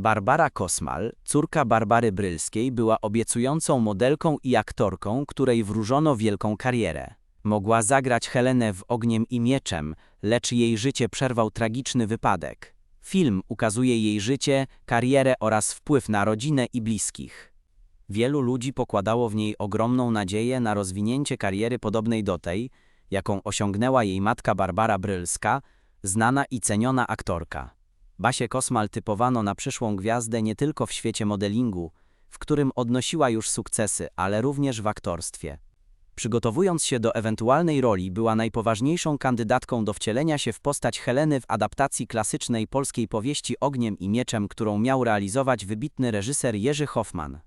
Barbara Kosmal, córka Barbary Brylskiej, była obiecującą modelką i aktorką, której wróżono wielką karierę. Mogła zagrać Helenę w Ogniem i Mieczem, lecz jej życie przerwał tragiczny wypadek. Film ukazuje jej życie, karierę oraz wpływ na rodzinę i bliskich. Wielu ludzi pokładało w niej ogromną nadzieję na rozwinięcie kariery podobnej do tej, jaką osiągnęła jej matka Barbara Brylska, znana i ceniona aktorka. Basię Kosmal typowano na przyszłą gwiazdę nie tylko w świecie modelingu, w którym odnosiła już sukcesy, ale również w aktorstwie. Przygotowując się do ewentualnej roli, była najpoważniejszą kandydatką do wcielenia się w postać Heleny w adaptacji klasycznej polskiej powieści Ogniem i Mieczem, którą miał realizować wybitny reżyser Jerzy Hoffman.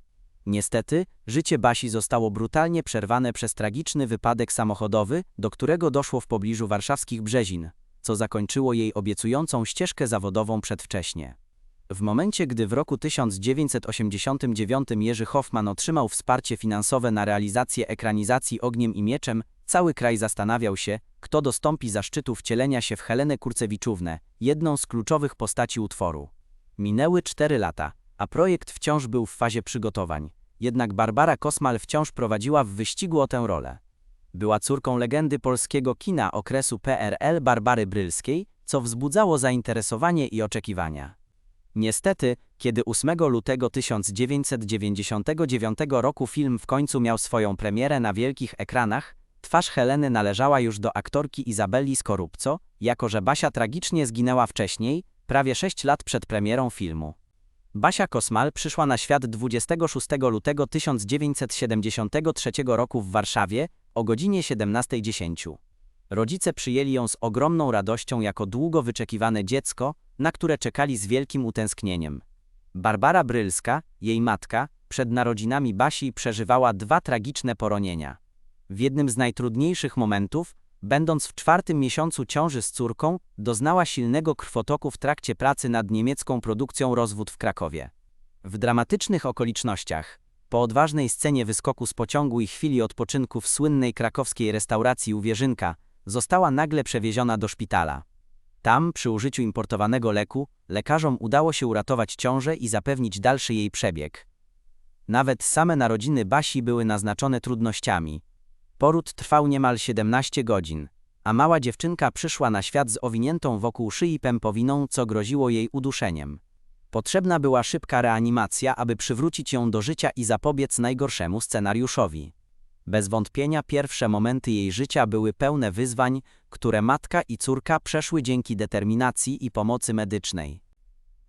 Niestety, życie Basi zostało brutalnie przerwane przez tragiczny wypadek samochodowy, do którego doszło w pobliżu warszawskich Brzezin, co zakończyło jej obiecującą ścieżkę zawodową przedwcześnie. W momencie, gdy w roku 1989 Jerzy Hoffman otrzymał wsparcie finansowe na realizację ekranizacji Ogniem i Mieczem, cały kraj zastanawiał się, kto dostąpi zaszczytu wcielenia się w Helenę Kurcewiczównę, jedną z kluczowych postaci utworu. Minęły cztery lata, a projekt wciąż był w fazie przygotowań. Jednak Barbara Kosmal wciąż prowadziła w wyścigu o tę rolę. Była córką legendy polskiego kina okresu PRL Barbary Brylskiej, co wzbudzało zainteresowanie i oczekiwania. Niestety, kiedy 8 lutego 1999 roku film w końcu miał swoją premierę na wielkich ekranach, twarz Heleny należała już do aktorki Izabeli Skorupco, jako że Basia tragicznie zginęła wcześniej, prawie 6 lat przed premierą filmu. Basia Kosmal przyszła na świat 26 lutego 1973 roku w Warszawie o godzinie 17.10. Rodzice przyjęli ją z ogromną radością jako długo wyczekiwane dziecko, na które czekali z wielkim utęsknieniem. Barbara Brylska, jej matka, przed narodzinami Basi przeżywała dwa tragiczne poronienia. W jednym z najtrudniejszych momentów, będąc w czwartym miesiącu ciąży z córką, doznała silnego krwotoku w trakcie pracy nad niemiecką produkcją Rozwód w Krakowie. W dramatycznych okolicznościach, po odważnej scenie wyskoku z pociągu i chwili odpoczynku w słynnej krakowskiej restauracji u Wierzynka, została nagle przewieziona do szpitala. Tam, przy użyciu importowanego leku, lekarzom udało się uratować ciążę i zapewnić dalszy jej przebieg. Nawet same narodziny Basi były naznaczone trudnościami. Poród trwał niemal 17 godzin, a mała dziewczynka przyszła na świat z owiniętą wokół szyi pępowiną, co groziło jej uduszeniem. Potrzebna była szybka reanimacja, aby przywrócić ją do życia i zapobiec najgorszemu scenariuszowi. Bez wątpienia pierwsze momenty jej życia były pełne wyzwań, które matka i córka przeszły dzięki determinacji i pomocy medycznej.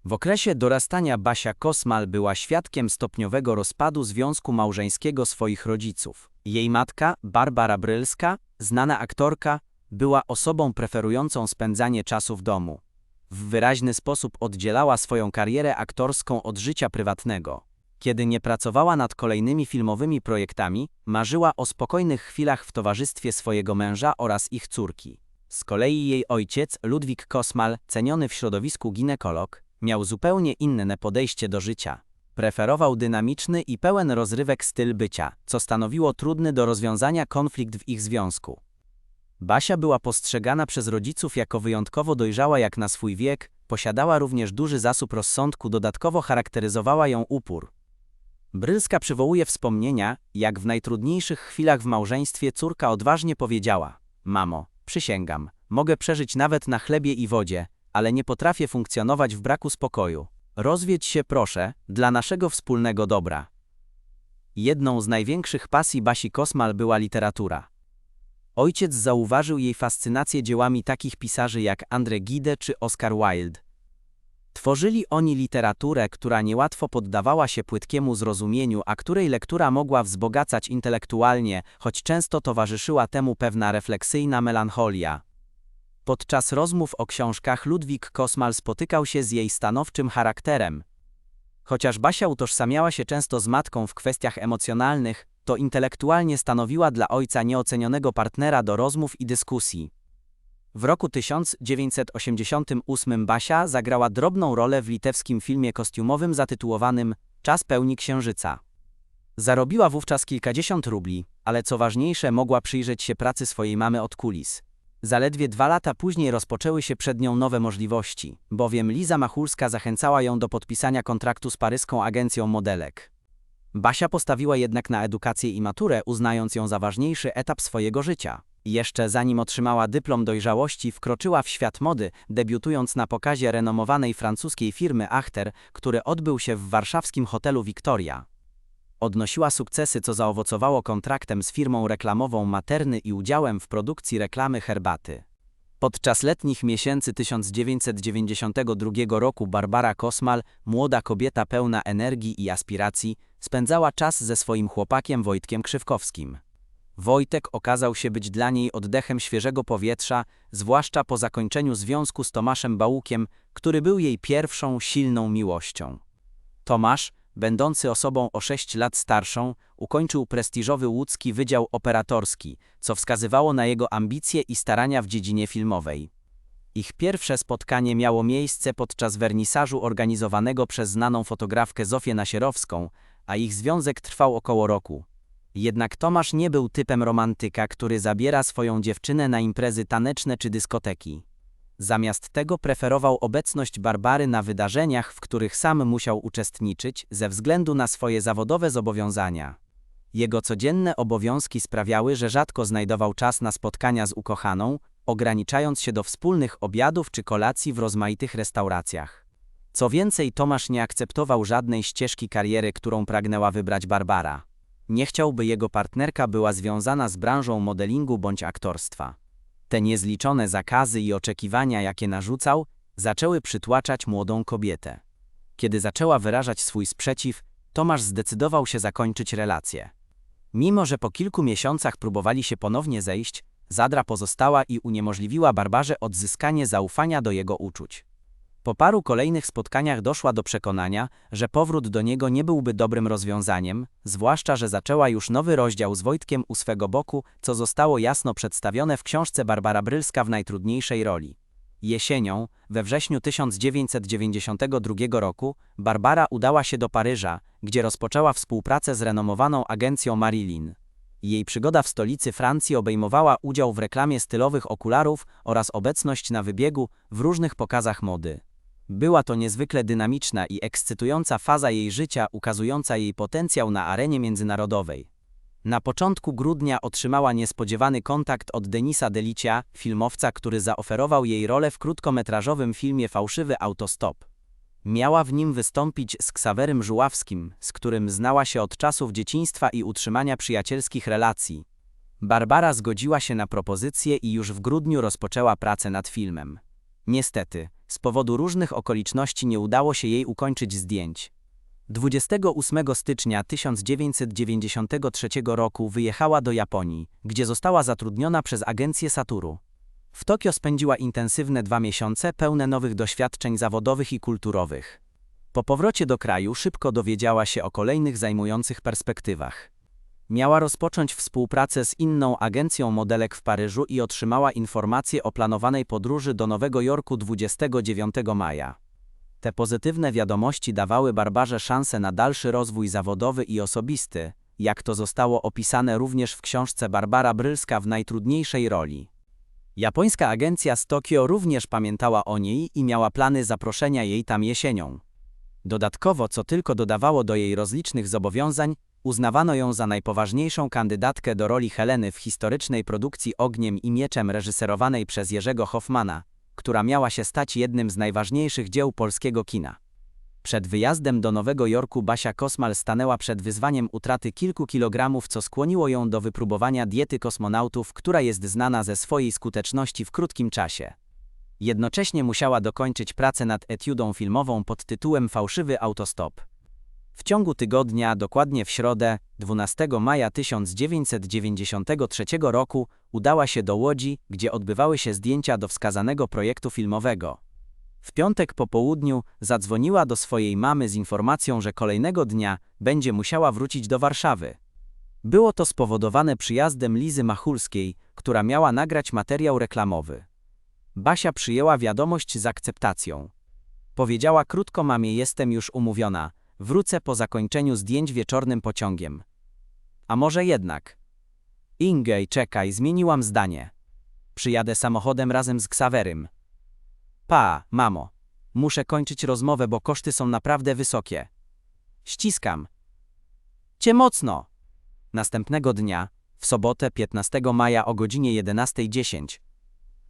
W okresie dorastania Basia Kosmal była świadkiem stopniowego rozpadu związku małżeńskiego swoich rodziców. Jej matka, Barbara Brylska, znana aktorka, była osobą preferującą spędzanie czasu w domu. W wyraźny sposób oddzielała swoją karierę aktorską od życia prywatnego. Kiedy nie pracowała nad kolejnymi filmowymi projektami, marzyła o spokojnych chwilach w towarzystwie swojego męża oraz ich córki. Z kolei jej ojciec, Ludwik Kosmal, ceniony w środowisku ginekolog, miał zupełnie inne podejście do życia. Preferował dynamiczny i pełen rozrywek styl bycia, co stanowiło trudny do rozwiązania konflikt w ich związku. Basia była postrzegana przez rodziców jako wyjątkowo dojrzała jak na swój wiek, posiadała również duży zasób rozsądku, dodatkowo charakteryzowała ją upór, Brylska przywołuje wspomnienia, jak w najtrudniejszych chwilach w małżeństwie córka odważnie powiedziała: Mamo, przysięgam, mogę przeżyć nawet na chlebie i wodzie, ale nie potrafię funkcjonować w braku spokoju. Rozwiedź się proszę, dla naszego wspólnego dobra. Jedną z największych pasji Basi Kosmal była literatura. Ojciec zauważył jej fascynację dziełami takich pisarzy jak Andre Gide czy Oscar Wilde. Tworzyli oni literaturę, która niełatwo poddawała się płytkiemu zrozumieniu, a której lektura mogła wzbogacać intelektualnie, choć często towarzyszyła temu pewna refleksyjna melancholia. Podczas rozmów o książkach Ludwik Kosmal spotykał się z jej stanowczym charakterem. Chociaż Basia utożsamiała się często z matką w kwestiach emocjonalnych, to intelektualnie stanowiła dla ojca nieocenionego partnera do rozmów i dyskusji. W roku 1988 Basia zagrała drobną rolę w litewskim filmie kostiumowym zatytułowanym Czas pełni księżyca. Zarobiła wówczas kilkadziesiąt rubli, ale co ważniejsze mogła przyjrzeć się pracy swojej mamy od kulis. Zaledwie dwa lata później rozpoczęły się przed nią nowe możliwości, bowiem Liza Machulska zachęcała ją do podpisania kontraktu z paryską agencją modelek. Basia postawiła jednak na edukację i maturę, uznając ją za ważniejszy etap swojego życia. Jeszcze zanim otrzymała dyplom dojrzałości, wkroczyła w świat mody, debiutując na pokazie renomowanej francuskiej firmy Achter, który odbył się w warszawskim hotelu Victoria. Odnosiła sukcesy, co zaowocowało kontraktem z firmą reklamową Materny i udziałem w produkcji reklamy herbaty. Podczas letnich miesięcy 1992 roku Barbara Kosmal, młoda kobieta pełna energii i aspiracji, spędzała czas ze swoim chłopakiem Wojtkiem Krzywkowskim. Wojtek okazał się być dla niej oddechem świeżego powietrza, zwłaszcza po zakończeniu związku z Tomaszem Bałukiem, który był jej pierwszą silną miłością. Tomasz, będący osobą o 6 lat starszą, ukończył prestiżowy łódzki wydział operatorski, co wskazywało na jego ambicje i starania w dziedzinie filmowej. Ich pierwsze spotkanie miało miejsce podczas wernisażu organizowanego przez znaną fotografkę Zofię Nasierowską, a ich związek trwał około roku. Jednak Tomasz nie był typem romantyka, który zabiera swoją dziewczynę na imprezy taneczne czy dyskoteki. Zamiast tego preferował obecność Barbary na wydarzeniach, w których sam musiał uczestniczyć ze względu na swoje zawodowe zobowiązania. Jego codzienne obowiązki sprawiały, że rzadko znajdował czas na spotkania z ukochaną, ograniczając się do wspólnych obiadów czy kolacji w rozmaitych restauracjach. Co więcej, Tomasz nie akceptował żadnej ścieżki kariery, którą pragnęła wybrać Barbara. Nie chciałby jego partnerka była związana z branżą modelingu bądź aktorstwa. Te niezliczone zakazy i oczekiwania, jakie narzucał, zaczęły przytłaczać młodą kobietę. Kiedy zaczęła wyrażać swój sprzeciw, Tomasz zdecydował się zakończyć relację. Mimo, że po kilku miesiącach próbowali się ponownie zejść, Zadra pozostała i uniemożliwiła Barbarze odzyskanie zaufania do jego uczuć. Po paru kolejnych spotkaniach doszła do przekonania, że powrót do niego nie byłby dobrym rozwiązaniem, zwłaszcza, że zaczęła już nowy rozdział z Wojtkiem u swego boku, co zostało jasno przedstawione w książce Barbara Brylska w najtrudniejszej roli. Jesienią, we wrześniu 1992 roku, Barbara udała się do Paryża, gdzie rozpoczęła współpracę z renomowaną agencją Marilyn. Jej przygoda w stolicy Francji obejmowała udział w reklamie stylowych okularów oraz obecność na wybiegu w różnych pokazach mody. Była to niezwykle dynamiczna i ekscytująca faza jej życia, ukazująca jej potencjał na arenie międzynarodowej. Na początku grudnia otrzymała niespodziewany kontakt od Denisa Delicia, filmowca, który zaoferował jej rolę w krótkometrażowym filmie Fałszywy Autostop. Miała w nim wystąpić z Ksawerym Żuławskim, z którym znała się od czasów dzieciństwa i utrzymania przyjacielskich relacji. Barbara zgodziła się na propozycję i już w grudniu rozpoczęła pracę nad filmem. Niestety, z powodu różnych okoliczności nie udało się jej ukończyć zdjęć. 28 stycznia 1993 roku wyjechała do Japonii, gdzie została zatrudniona przez agencję Saturu. W Tokio spędziła intensywne dwa miesiące pełne nowych doświadczeń zawodowych i kulturowych. Po powrocie do kraju szybko dowiedziała się o kolejnych zajmujących perspektywach. Miała rozpocząć współpracę z inną agencją modelek w Paryżu i otrzymała informację o planowanej podróży do Nowego Jorku 29 maja. Te pozytywne wiadomości dawały Barbarze szansę na dalszy rozwój zawodowy i osobisty, jak to zostało opisane również w książce Barbara Brylska w najtrudniejszej roli. Japońska agencja z Tokio również pamiętała o niej i miała plany zaproszenia jej tam jesienią. Dodatkowo, co tylko dodawało do jej rozlicznych zobowiązań, Uznawano ją za najpoważniejszą kandydatkę do roli Heleny w historycznej produkcji Ogniem i Mieczem reżyserowanej przez Jerzego Hoffmana, która miała się stać jednym z najważniejszych dzieł polskiego kina. Przed wyjazdem do Nowego Jorku Basia Kosmal stanęła przed wyzwaniem utraty kilku kilogramów, co skłoniło ją do wypróbowania diety kosmonautów, która jest znana ze swojej skuteczności w krótkim czasie. Jednocześnie musiała dokończyć pracę nad etiudą filmową pod tytułem Fałszywy autostop. W ciągu tygodnia, dokładnie w środę, 12 maja 1993 roku, udała się do Łodzi, gdzie odbywały się zdjęcia do wskazanego projektu filmowego. W piątek po południu zadzwoniła do swojej mamy z informacją, że kolejnego dnia będzie musiała wrócić do Warszawy. Było to spowodowane przyjazdem Lizy Machulskiej, która miała nagrać materiał reklamowy. Basia przyjęła wiadomość z akceptacją. Powiedziała krótko mamie: Jestem już umówiona Wrócę po zakończeniu zdjęć wieczornym pociągiem. A może jednak? Ingej, czekaj, zmieniłam zdanie. Przyjadę samochodem razem z Ksawerym. Pa, mamo. Muszę kończyć rozmowę, bo koszty są naprawdę wysokie. Ściskam. Cię mocno. Następnego dnia, w sobotę 15 maja o godzinie 11.10,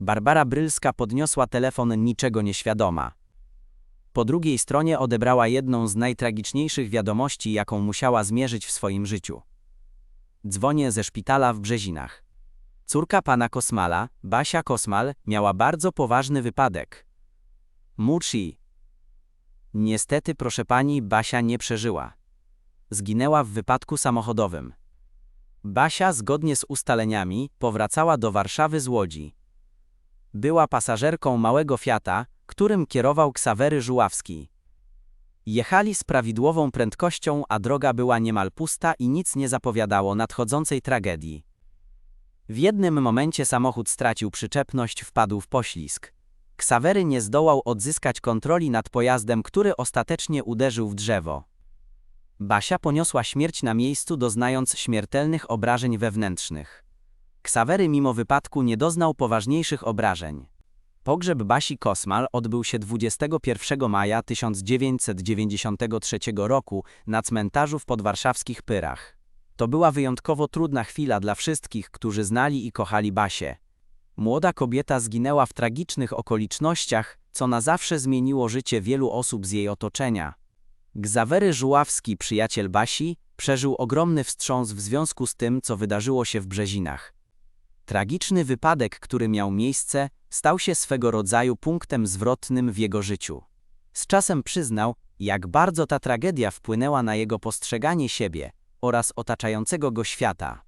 Barbara Brylska podniosła telefon niczego nieświadoma. Po drugiej stronie odebrała jedną z najtragiczniejszych wiadomości, jaką musiała zmierzyć w swoim życiu. Dzwonię ze szpitala w Brzezinach. Córka pana Kosmala, Basia Kosmal, miała bardzo poważny wypadek. Muci. Niestety, proszę pani, Basia nie przeżyła. Zginęła w wypadku samochodowym. Basia, zgodnie z ustaleniami, powracała do Warszawy z Łodzi. Była pasażerką małego Fiata, którym kierował Ksawery Żuławski. Jechali z prawidłową prędkością, a droga była niemal pusta i nic nie zapowiadało nadchodzącej tragedii. W jednym momencie samochód stracił przyczepność, wpadł w poślizg. Ksawery nie zdołał odzyskać kontroli nad pojazdem, który ostatecznie uderzył w drzewo. Basia poniosła śmierć na miejscu, doznając śmiertelnych obrażeń wewnętrznych. Ksawery mimo wypadku nie doznał poważniejszych obrażeń. Pogrzeb Basi Kosmal odbył się 21 maja 1993 roku na cmentarzu w podwarszawskich Pyrach. To była wyjątkowo trudna chwila dla wszystkich, którzy znali i kochali Basię. Młoda kobieta zginęła w tragicznych okolicznościach, co na zawsze zmieniło życie wielu osób z jej otoczenia. Gzawery Żuławski, przyjaciel Basi, przeżył ogromny wstrząs w związku z tym, co wydarzyło się w Brzezinach. Tragiczny wypadek, który miał miejsce, stał się swego rodzaju punktem zwrotnym w jego życiu. Z czasem przyznał, jak bardzo ta tragedia wpłynęła na jego postrzeganie siebie oraz otaczającego go świata.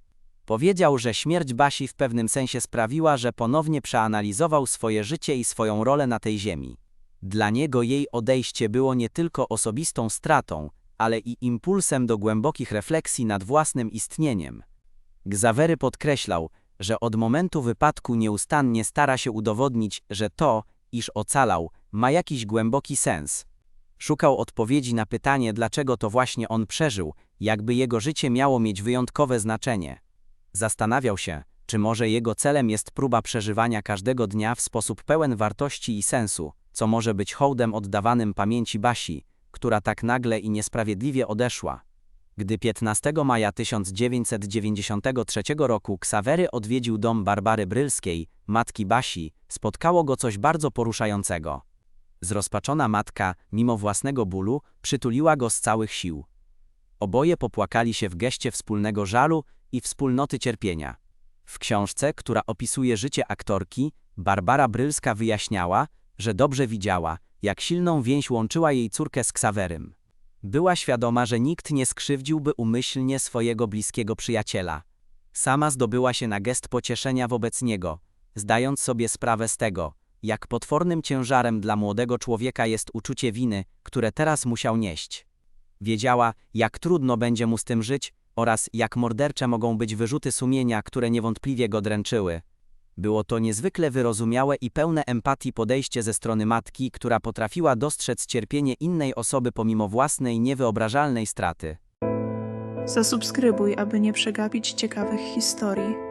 Powiedział, że śmierć Basi w pewnym sensie sprawiła, że ponownie przeanalizował swoje życie i swoją rolę na tej ziemi. Dla niego jej odejście było nie tylko osobistą stratą, ale i impulsem do głębokich refleksji nad własnym istnieniem. Gzawery podkreślał, że od momentu wypadku nieustannie stara się udowodnić, że to, iż ocalał, ma jakiś głęboki sens. Szukał odpowiedzi na pytanie, dlaczego to właśnie on przeżył, jakby jego życie miało mieć wyjątkowe znaczenie. Zastanawiał się, czy może jego celem jest próba przeżywania każdego dnia w sposób pełen wartości i sensu, co może być hołdem oddawanym pamięci Basi, która tak nagle i niesprawiedliwie odeszła. Gdy 15 maja 1993 roku Ksawery odwiedził dom Barbary Brylskiej, matki Basi, spotkało go coś bardzo poruszającego. Zrozpaczona matka, mimo własnego bólu, przytuliła go z całych sił. Oboje popłakali się w geście wspólnego żalu i wspólnoty cierpienia. W książce, która opisuje życie aktorki, Barbara Brylska wyjaśniała, że dobrze widziała, jak silną więź łączyła jej córkę z Ksawerym. Była świadoma, że nikt nie skrzywdziłby umyślnie swojego bliskiego przyjaciela. Sama zdobyła się na gest pocieszenia wobec niego, zdając sobie sprawę z tego, jak potwornym ciężarem dla młodego człowieka jest uczucie winy, które teraz musiał nieść. Wiedziała, jak trudno będzie mu z tym żyć oraz jak mordercze mogą być wyrzuty sumienia, które niewątpliwie go dręczyły. Było to niezwykle wyrozumiałe i pełne empatii podejście ze strony matki, która potrafiła dostrzec cierpienie innej osoby pomimo własnej niewyobrażalnej straty. Zasubskrybuj, aby nie przegapić ciekawych historii.